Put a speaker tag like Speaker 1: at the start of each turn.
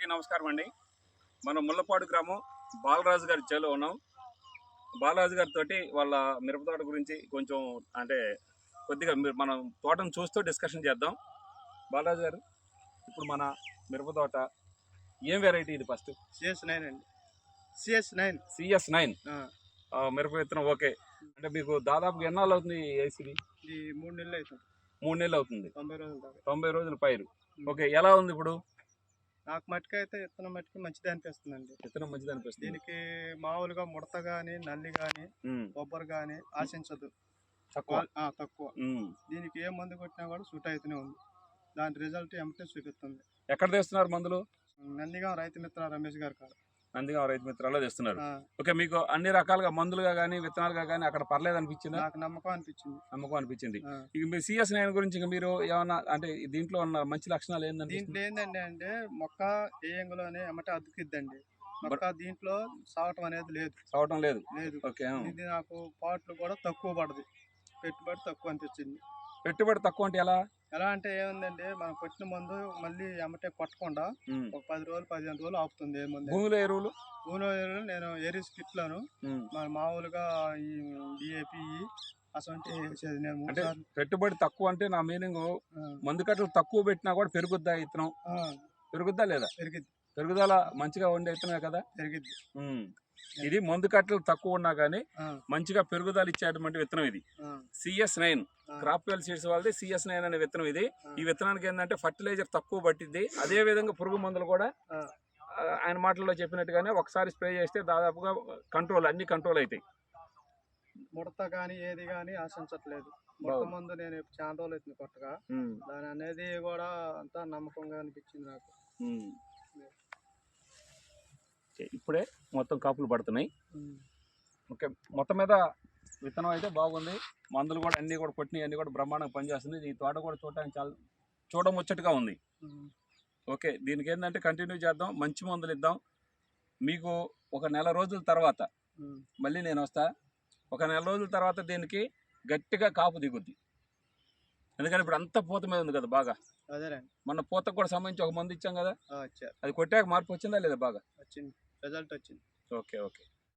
Speaker 1: అందరికీ నమస్కారం అండి. మనం ముల్లపాడు గ్రామం బాలరాజు గారి చేలో ఉన్నాం. బాలరాజు గారి తోటి వాళ్ళ మిరప తోట గురించి కొంచెం అంటే కొద్దిగా మీరు మనం తోటను చూస్తూ డిస్కషన్ చేద్దాం. బాలరాజు గారు ఇప్పుడు మన మిరప తోట ఏం వెరైటీ ఇది ఫస్ట్
Speaker 2: సిఎస్ నైన్ అండి. సిఎస్ నైన్
Speaker 1: సిఎస్ నైన్ మిరప విత్తనం ఓకే. అంటే మీకు దాదాపు ఎన్నాళ్ళు అవుతుంది ఏసీది
Speaker 2: ఇది మూడు నెలలు అవుతుంది.
Speaker 1: మూడు నెలలు అవుతుంది.
Speaker 2: తొంభై రోజుల
Speaker 1: తొంభై రోజుల పైరు. ఓకే ఎలా ఉంది ఇప్పుడు?
Speaker 2: నాకు మట్టుకు అయితే విత్తనం మట్టుకు మంచిది అనిపిస్తుందండి.
Speaker 1: విత్తనం మంచిది అనిపిస్తుంది.
Speaker 2: దీనికి మామూలుగా ముడత కానీ నల్లి
Speaker 1: ఉమ్,
Speaker 2: కొబ్బరి కానీ ఆశించదు.
Speaker 1: తక్కువ?
Speaker 2: తక్కువ. దీనికి ఏ మందు కొట్టినా కూడా సూట్ అవుతూనే ఉంది. దాని రిజల్ట్ ఏమిటో చూపిస్తుంది.
Speaker 1: ఎక్కడ తెస్తున్నారు మందులు?
Speaker 2: నందిగా రైతు మిత్ర రమేష్ గారు కాదు
Speaker 1: నందిగామ రైతు మిత్రాల్లో తెస్తున్నారు. ఓకే మీకు అన్ని రకాలుగా మందులుగా కానీ విత్తనాలుగా కానీ అక్కడ పర్లేదు అనిపించిందా
Speaker 2: నాకు నమ్మకం అనిపించింది.
Speaker 1: నమ్మకం అనిపించింది. ఇక మీ సిఎస్ నైన్ గురించి ఇక మీరు ఏమన్నా అంటే దీంట్లో ఉన్న మంచి లక్షణాలు ఏంటంటే
Speaker 2: దీంట్లో ఏంటంటే అంటే మొక్క ఏ ఎంగులోనే ఎమ్మటే అతుకిద్దండి. మొక్క దీంట్లో సావటం అనేది లేదు.
Speaker 1: రావటం లేదు.
Speaker 2: లేదు.
Speaker 1: ఓకే.
Speaker 2: ఇది నాకు పాటలు కూడా తక్కువ పడదు. పెట్టుబడి తక్కువ అనిపించింది.
Speaker 1: పెట్టుబడి తక్కువ అంటే ఎలా?
Speaker 2: ఎలా అంటే ఏముందండి మనం కొట్టిన మందు మళ్ళీ ఎమ్మటే కొట్టకుండా. ఒక పది రోజులు పదిహేను రోజులు ఆపుతుంది ఏ మందు.
Speaker 1: భూమిలో ఎరువులు
Speaker 2: నేను ఏరీస్ కిట్లను. మన మామూలుగా ఈ డిఏపి అసలు వేసేది నేను
Speaker 1: అంటే పెట్టుబడి తక్కువ అంటే నా మీనింగ్ మందు కట్టలు తక్కువ పెట్టినా కూడా పెరుగుద్దా ఇత్తనం?
Speaker 2: ఆ,
Speaker 1: పెరుగుద్దా లేదా?
Speaker 2: పెరిగిద్ది.
Speaker 1: పెరుగుదల మంచిగా ఉండే ఇత్తనమే కదా?
Speaker 2: పెరిగిద్ది.
Speaker 1: ఉమ్. ఇది మందు కట్టలు తక్కువ ఉన్నా కానీ మంచిగా పెరుగుదల ఇచ్చేటువంటి విత్తనం ఇది. CS nine. Crop well seeds వాళ్ళది సిఎస్ నైన్ అనే విత్తనం ఇది. ఈ విత్తనానికి ఏంటంటే ఫర్టిలైజర్ తక్కువ పట్టింది అదే విధంగా పురుగు మందులు కూడా ఆయన మాటల్లో చెప్పినట్టుగానే ఒకసారి స్ప్రే చేస్తే దాదాపుగా కంట్రోల్ అన్ని కంట్రోల్ అవుతాయి
Speaker 2: ముడత కానీ ఏది కానీ ఆశించట్లేదు. ముడత. మందు నేను చాలా రోజులు అవుతుంది కొత్తగా. దాని అనేది కూడా అంతా నమ్మకంగా అనిపించింది నాకు.
Speaker 1: ఇప్పుడే మొత్తం కాపులు పడుతున్నాయి. ఓకే మొత్తం మీద విత్తనం అయితే బాగుంది. మందులు కూడా అన్ని కూడా కొట్టినవి అన్ని కూడా బ్రహ్మాండంగా పనిచేస్తుంది. ఈ తోట కూడా చూడడానికి చాలా చూడముచ్చటగా ఉంది. ఓకే దీనికి ఏంటంటే కంటిన్యూ చేద్దాం మంచి మందులు ఇద్దాం. మీకు ఒక నెల రోజుల తర్వాత. మళ్ళీ నేను వస్తా. ఒక నెల రోజుల తర్వాత దీనికి గట్టిగా కాపు దిగుద్ది. ఎందుకంటే ఇప్పుడు అంతా పూత మీద ఉంది కదా బాగా. మొన్న పూతకు కూడా సంబంధించి ఒక మందు ఇచ్చాం కదా? అది కొట్టాక మార్పు వచ్చిందా లేదా బాగా?
Speaker 2: వచ్చింది. రిజల్ట్ వచ్చింది.
Speaker 1: Okay okay.